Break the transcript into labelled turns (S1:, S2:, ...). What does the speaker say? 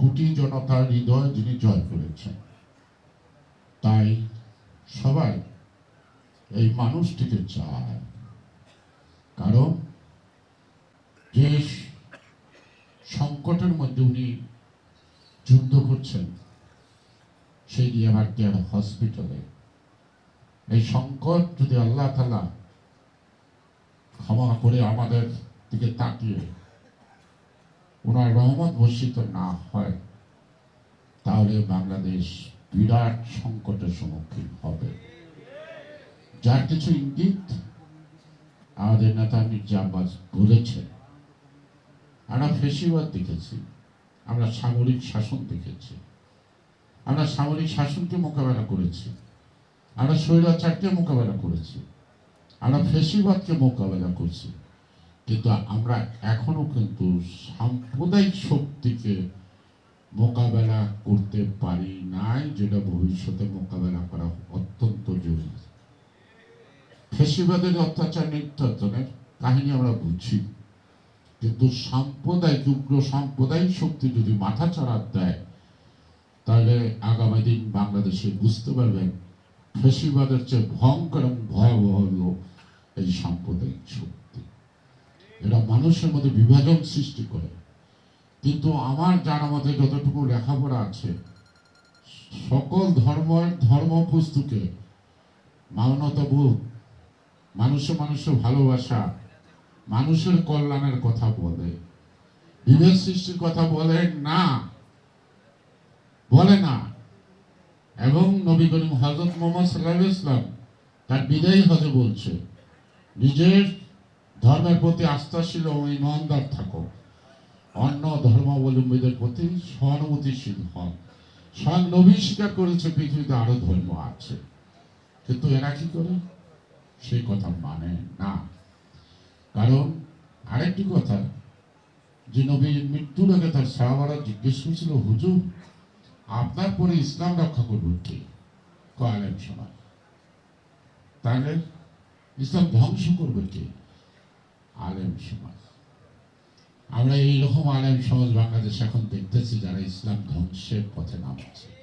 S1: কোটি জনতার হৃদয় যিনি জয় করেছেন। তাই সবাই এই মানুষটিকে চায়। কারণ যে সংকটের মধ্যে উনি যুদ্ধ করছেন, সেই ডিএমআর কেয়ার হসপিটালে। এই সংকট যদি আল্লাহ তালা ক্ষমা করে আমাদের দিকে তাকিয়ে ওনার রহমত বর্ষিত না হয়, তাহলে বাংলাদেশ বিরাট সংকটের সম্মুখীন হবে। যার কিছু ইঙ্গিত আমাদের নেতা মির্জা আব্বাস বলেছেন, আমরা ফেসিবাদ দেখেছি, আমরা সামরিক শাসন দেখেছি, আমরা সামরিক শাসনকে মোকাবেলা করেছি, আমরা স্বৈরাচারকে মোকাবেলা করেছি, আমরা ফেসিবাদকে মোকাবেলা করছি। কিন্তু আমরা এখনও কিন্তু সাম্প্রদায়িক শক্তিকে মোকাবেলা করতে পারি নাই, যেটা ভবিষ্যতে মোকাবেলা করা অত্যন্ত জরুরি। ফেসিবাদের অত্যাচার নির্যাতনের কাহিনী আমরা বুঝি কিন্তু সাম্প্রদায়িক, উগ্র সাম্প্রদায়িক শক্তি যদি মাথা চাড়া দেয়, তাহলে আগামী দিন বাংলাদেশে বুঝতে পারবেন ফেসিবাদের চেয়ে ভয়ঙ্কর এবং ভয়াবহ হলো এই সাম্প্রদায়িক শক্তি। এরা মানুষের মধ্যে বিভাজন সৃষ্টি করে। কিন্তু আমার জানা মতে যতটুকু লেখাপড়া আছে, সকল ধর্মের ধর্ম পুস্তকে মানবতাবোধ মানুষে মানুষের ভালোবাসা, মানুষের কল্যাণের কথা বলে, বিভেদ সৃষ্টির কথা বলে না বলে না। এবং নবী করিম হজরত মোহাম্মদ সাল্লাহ ইসলাম তার বিদায়ী হজে বলছে, নিজের ধর্মের প্রতি আস্থাশীল ও ইমানদার থাকো। অন্য ধর্মাবলম্বীদের প্রতি সহানুভূতিশীল হন স্বয়ং নবী স্বীকার করেছে পৃথিবীতে আরও ধর্ম আছে। কিন্তু এরা কি করে? সেই কথা মানে না। কারণ আরেকটি কথা, যে নবীর মৃত্যুর আগে তার সাহাবারা জিজ্ঞেস করেছিল, হুজুর, আপনার পরে ইসলাম রক্ষা করবেন কে? কয়ালেম সময় তাহলে ইসলাম ধ্বংস করবে কে? আলেম সমাজ। আমরা এইরকম আলেম সমাজ বাংলাদেশ এখন দেখতেছি যারা ইসলাম ধ্বংসের পথে নামছে।